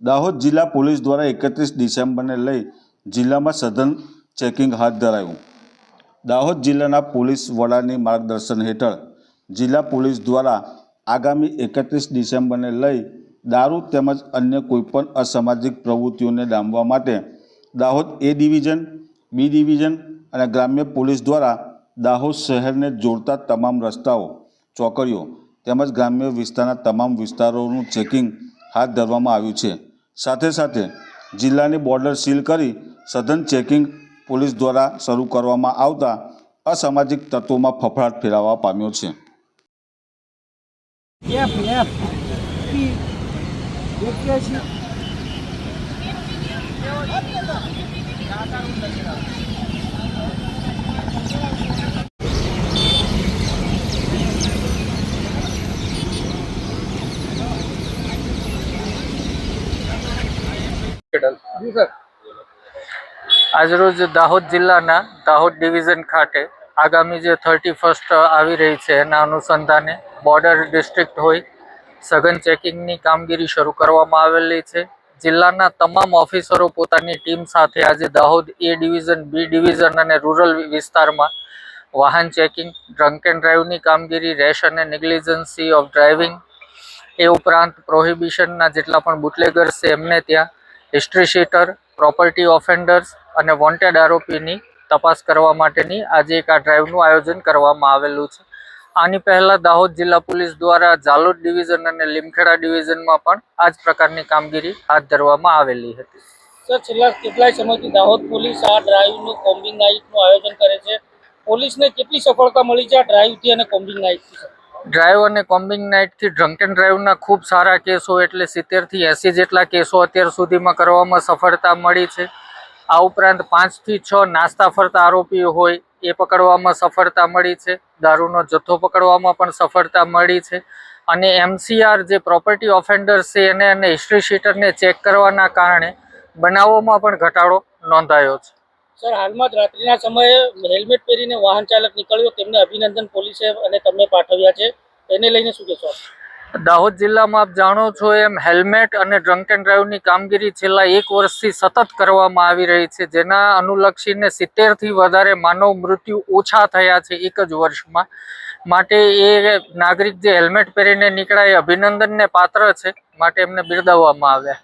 દાહોદ જિલ્લા પોલીસ દ્વારા એકત્રીસ ડિસેમ્બરને લઈ જિલ્લામાં સઘન ચેકિંગ હાથ ધરાયું. દાહોદ જિલ્લાના પોલીસ વડાની માર્ગદર્શન હેઠળ જિલ્લા પોલીસ દ્વારા આગામી એકત્રીસ ડિસેમ્બરને લઈ દારૂ તેમજ અન્ય કોઈપણ અસામાજિક પ્રવૃત્તિઓને ડામવા માટે Dahod A division, B division અને ગ્રામ્ય પોલીસ દ્વારા દાહોદ શહેરને જોડતા તમામ રસ્તાઓ ચોકડીઓ તેમજ ગ્રામ્ય વિસ્તારના તમામ વિસ્તારોનું ચેકિંગ હાથ ધરવામાં આવ્યું છે. સાથે સાથે જિલ્લાની બોર્ડર સીલ કરી સઘન ચેકિંગ પોલીસ દ્વારા શરૂ કરવામાં આવતા અસામાજિક તત્વોમાં ફફડાટ ફેલાવા પામ્યો છે. એફ એક્યાસી જી સર. આજરોજ દાહોદ જિલ્લાના દાહોદ ડિવિઝન ખાતે આગામી જે થર્ટી ફર્સ્ટ આવી રહી છે એના અનુસંધાને બોર્ડર ડિસ્ટ્રિક્ટ હોય સઘન ચેકિંગની કામગીરી શરૂ કરવામાં આવેલી છે. જિલ્લાના તમામ ઓફિસરો પોતાની ટીમ સાથે આજે Dahod A division B division અને રૂરલ વિસ્તારમાં વાહન ચેકિંગ ડ્રંક એન્ડ ડ્રાઈવની કામગીરી રેશ અને નેગ્લિજન્સી ઓફ ડ્રાઇવિંગ એ ઉપરાંત પ્રોહિબિશનના જેટલા પણ બુટલેગર્સ છે એમને ત્યાં હિસ્ટ્રી શીટર પ્રોપર્ટી ઓફેન્ડર્સ અને વોન્ટેડ આરોપીની તપાસ કરવા માટેની આજે એક આ ડ્રાઈવનું આયોજન કરવામાં આવેલું છે. આની પહેલાં દાહોદ જિલ્લા પોલીસ દ્વારા ઝાલોદ ડિવિઝન અને લીમખેડા ડિવિઝનમાં પણ આ જ પ્રકારની કામગીરી હાથ ધરવામાં આવેલી હતી. સર, છેલ્લા કેટલાય સમયથી દાહોદ પોલીસ આ ડ્રાઈવનું કોમ્બિંગ નાઇટનું આયોજન કરે છે. પોલીસને કેટલી સફળતા મળી છે આ ડ્રાઈવથી અને કોમ્બિંગ નાઇટથી ડ્રાઈવ અને કોમ્બિંગ નાઇટથી ડ્રંકન ડ્રાઈવના ખૂબ સારા કેસો, એટલે સિત્તેરથી એંસી જેટલા કેસો અત્યાર સુધીમાં કરવામાં સફળતા મળી છે. આ ઉપરાંત પાંચથી છ નાસ્તા ફરતા આરોપીઓ હોય એ પકડવામાં સફળતા મળી છે. દારૂનો જથ્થો પકડવામાં પણ સફળતા મળી છે. અને એમસીઆર જે પ્રોપર્ટી ઓફેન્ડર્સ છે, એને અને હિસ્ટ્રી શીટરને ચેક કરવાના કારણે બનાવોમાં પણ ઘટાડો નોંધાયો છે. સર, હાલમાં જ રાત્રિના સમયે હેલ્મેટ પહેરીને વાહન ચાલક નીકળ્યો. તેમને અભિનંદન પોલીસે અને તમને પાઠવ્યા છે. એને લઈને શું કહેશો? દાહોદ જિલ્લામાં આપ જાણો છો એમ હેલ્મેટ અને ડ્રંક એન્ડ ડ્રાઈવની કામગીરી છેલ્લા એક વર્ષથી સતત કરવામાં આવી રહી છે. જેના અનુલક્ષીને સિત્તેરથી વધારે માનવ મૃત્યુ ઓછા થયા છે એક જ વર્ષમાં. માટે એ નાગરિક જે હેલ્મેટ પહેરીને નીકળ્યા એ અભિનંદનને પાત્ર છે. માટે એમને બિરદાવવામાં આવ્યા.